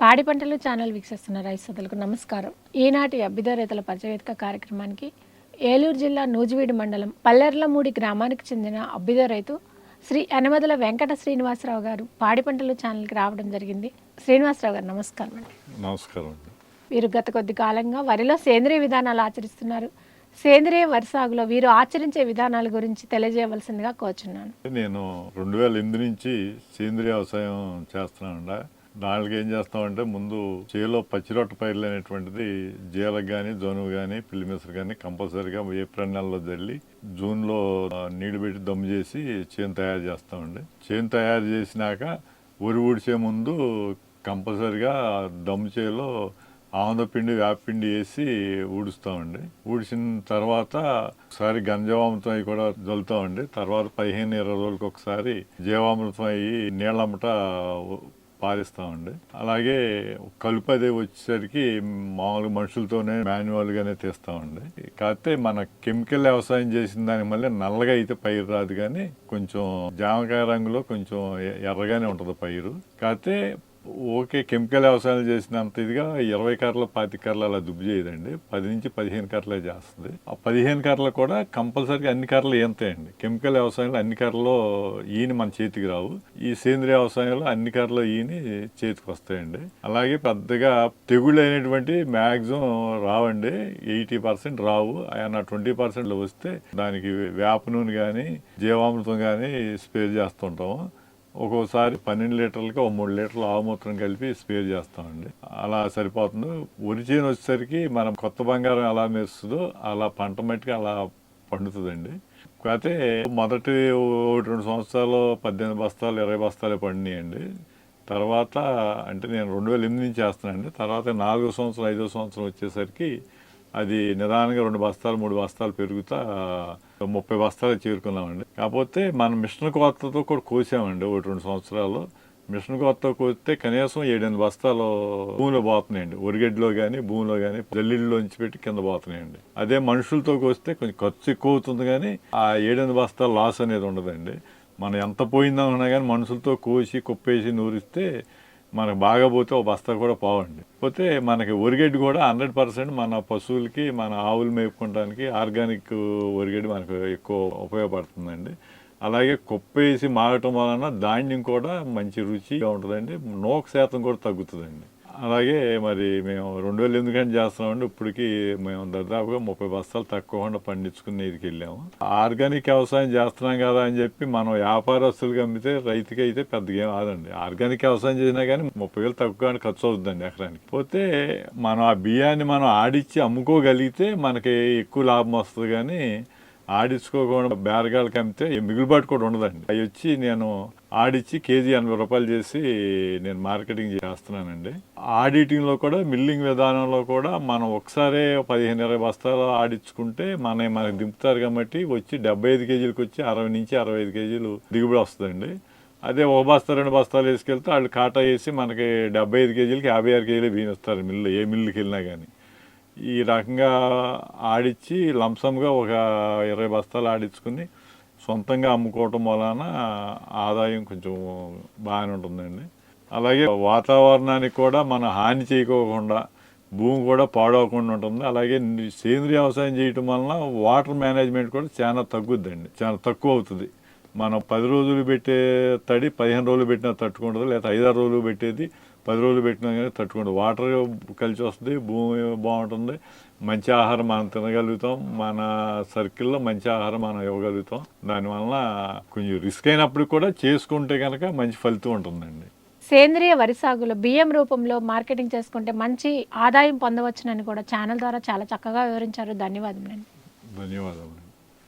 పాడి పంటలు ఛానల్ వీక్షిస్తున్న రైతులకు నమస్కారం. ఈనాటి అభ్యుదయ రైతుల పరిచయవేదిక కార్యక్రమానికి ఏలూరు జిల్లా నూజివీడు మండలం పల్లెర్లమూడి గ్రామానికి చెందిన అభ్యుదయ రైతు శ్రీ అనమదల వెంకట శ్రీనివాసరావు గారు పాడి పంటలు ఛానల్కి రావడం జరిగింది. శ్రీనివాసరావు గారు నమస్కారం అండి. నమస్కారం అండి. వీరు గత కొద్ది కాలంగా వరిలో సేంద్రియ విధానాలు ఆచరిస్తున్నారు. సేంద్రియ వరి సాగులో వీరు ఆచరించే విధానాల గురించి తెలియజేయవలసిందిగా కోరుచున్నాను. నేను రెండు వేల ఎనిమిది నుంచి సేంద్రియ వ్యవసాయం చేస్తున్నానండి. దానికి ఏం చేస్తామంటే ముందు చేలో పచ్చిరొట్ట పైర్లు అనేటువంటిది జీలకు కానీ జోనువు కానీ పిల్లిమిసరు కానీ కంపల్సరీగా ఏప్రిల్ నెలలో జల్లి జూన్లో ఆ, నీళ్ళు పెట్టి దమ్ము చేసి చేను తయారు చేస్తామండి. చేను తయారు చేసినాక ఉరి ఊడిచే ముందు కంపల్సరీగా దమ్ము చేలో ఆముదపిండి వేపపిండి వేసి ఊడుస్తామండి. ఊడిచిన తర్వాత ఒకసారి గంజవామృతం అవి కూడా జల్లుతామండి. తర్వాత పదిహేను ఇరవై రోజులకి ఒకసారి జీవామృతం అయ్యి నీళ్ళమ్మట పారిస్తామండి. అలాగే కలుపు అది వచ్చేసరికి మామూలు మనుషులతోనే మాన్యువల్గానే తీస్తామండి. కాకపోతే మన కెమికల్ వ్యవసాయం చేసిన దాని మళ్ళీ నల్లగా అయితే పైరు రాదు కానీ కొంచెం జామకాయ రంగులో కొంచెం ఎ- ఎర్రగానే ఉంటుంది పైరు. కాకపోతే ఓకే కెమికల్ వ్యవసాయం చేసినంత ఇదిగా ఇరవై కర్రలు పాతి కర్రలు అలా దుబ్బు చేయదండి. పది నుంచి పదిహేను కర్రలే చేస్తుంది. ఆ పదిహేను కర్రలు కూడా కంపల్సరీగా అన్ని కర్రలు ఈంతాయండి కెమికల్ వ్యవసాయంలో అన్ని కర్రలు ఈని మన చేతికి రావు. ఈ సేంద్రియ వ్యవసాయంలో అన్ని కర్రలు ఈని చేతికి వస్తాయండి. అలాగే పెద్దగా తెగుళ్ళు అయినటువంటి మ్యాక్సిమం రావండి. ఎయిటీ పర్సెంట్ రావు. ఆయన ట్వంటీ పర్సెంట్లో వస్తే దానికి వేప నూనె కానీ జీవామృతం కానీ స్ప్రే చేస్తుంటాము. ఒక్కోసారి పన్నెండు లీటర్లకి ఒక మూడు లీటర్లు ఆవుమూత్రం కలిపి స్పేర్ చేస్తామండి. అలా సరిపోతుంది. వరి చేను వచ్చేసరికి మనం కొత్త బంగారం ఎలా మెరుస్తుందో అలా పంట మట్టికి అలా పండుతుందండి. కాకపోతే మొదటి ఒకటి రెండు సంవత్సరాలు పద్దెనిమిది బస్తాలు ఇరవై బస్తాలు పండినాయండి. తర్వాత అంటే నేను రెండు వేల ఎనిమిది నుంచి చేస్తున్నానండి. తర్వాత నాలుగో సంవత్సరం ఐదో సంవత్సరం వచ్చేసరికి అది నిదానంగా రెండు బస్తాలు మూడు బస్తాలు పెరుగుతా ముప్పై బస్తాలు చేరుకున్నామండి కాకపోతే మన మిషన్ కోతతో కూడా కోసామండి ఒకటి రెండు సంవత్సరాలు మిషన్ కోతతో కోస్తే కనీసం ఏడెనిమిది బస్తాలు భూమిలో పోతున్నాయండి. ఒరిగడ్లో కానీ భూమిలో కానీ జల్లిళ్ళలోంచి పెట్టి కింద పోతున్నాయండి. అదే మనుషులతో కోస్తే కొంచెం ఖర్చు ఎక్కువ అవుతుంది కానీ ఆ ఏడెనిమిది బస్తాలు లాస్ అనేది ఉండదండి. మనం ఎంత పోయిందన్నా కానీ మనుషులతో కోసి కుప్పేసి నూరిస్తే మనకు బాగా పోతే ఒక బస్తా కూడా పోవండి. పోతే మనకి ఒరిగడ్డి కూడా హండ్రెడ్ పర్సెంట్ మన పశువులకి మన ఆవులు మేపుకోవడానికి ఆర్గానిక్ ఒరిగడ్డి మనకు ఎక్కువ ఉపయోగపడుతుందండి. అలాగే కుప్పేసి మాగటం వలన ధాన్యం కూడా మంచి రుచిగా ఉంటుందండి. నూక శాతం కూడా తగ్గుతుందండి. అలాగే మరి మేము రెండు వేలు ఎందుకంటే చేస్తున్నామండి ఇప్పటికి మేము దాదాపుగా ముప్పై బస్తాలు తక్కువకుండా పండించుకుని ఇదికి వెళ్ళాము. ఆర్గానిక్ వ్యవసాయం చేస్తున్నాం కదా అని చెప్పి మనం వ్యాపారస్తులుగా అమ్మితే రైతుకి అయితే పెద్దగా ఏం కాదండి. ఆర్గానిక్ వ్యవసాయం చేసినా కానీ ముప్పై వేలు తక్కువ ఖర్చు అవుతుందండి ఎకరానికి. పోతే మనం ఆ బియ్యాన్ని మనం ఆడిచ్చి అమ్ముకోగలిగితే మనకి ఎక్కువ లాభం వస్తుంది కానీ ఆడించుకోకుండా బేరగాళ్ళకి అమ్మితే మిగులుబాటు కూడా ఉండదండి. అవి వచ్చి నేను ఆడిచ్చి కేజీ ఎనభై రూపాయలు చేసి నేను మార్కెటింగ్ చేస్తున్నానండి. ఆడిటింగ్లో కూడా మిల్లింగ్ విధానంలో కూడా మనం ఒకసారే పదిహేను ఇరవై బస్తాలు ఆడించుకుంటే మన మనకి దింపుతారు కాబట్టి వచ్చి డెబ్బై ఐదు కేజీలకు వచ్చి అరవై నుంచి అరవై ఐదు కేజీలు దిగుబడి వస్తుందండి. అదే ఒక బస్తా రెండు బస్తాలు వేసుకెళ్తే వాళ్ళు కాటా వేసి మనకి డెబ్బై ఐదు కేజీలకి యాభై ఆరు కేజీలు బియ్యం ఇస్తారు మిల్లు ఏ మిల్లుకి వెళ్ళినా కానీ ఈ రకంగా ఆడిచ్చి లంసంగా ఒక ఇరవై బస్తాలు ఆడించుకుని సొంతంగా అమ్ముకోవటం వలన ఆదాయం కొంచెం బాగానే ఉంటుందండి. అలాగే వాతావరణానికి కూడా మన హాని చేయకోకుండా భూమి కూడా పాడవకుండా ఉంటుంది. అలాగే సేంద్రియ వ్యవసాయం చేయటం వలన వాటర్ మేనేజ్మెంట్ కూడా చాలా తగ్గుద్దండి. చాలా తక్కువ అవుతుంది. మనం పది రోజులు పెట్టే తడి పదిహేను రోజులు పెట్టినా తట్టుకుంటుంది లేదా ఐదారు రోజులు పెట్టేది పది రోజులు పెట్టినా కానీ తట్టుకుంటుంది. వాటర్ కలిసి వస్తుంది భూమి బాగుంటుంది మంచి ఆహారం మనం తినగలుగుతాం మన సర్కిల్లో మంచి ఆహారం మనం ఇవ్వగలుగుతాం. దానివల్ల కొంచెం రిస్క్ అయినప్పుడు కూడా చేసుకుంటే కనుక మంచి ఫలితం ఉంటుందండి. సేంద్రియ వరి సాగులో బియ్యం రూపంలో మార్కెటింగ్ చేసుకుంటే మంచి ఆదాయం పొందవచ్చునని కూడా ఛానల్ ద్వారా చాలా చక్కగా వివరించారు. ధన్యవాదములండి. ధన్యవాదాలు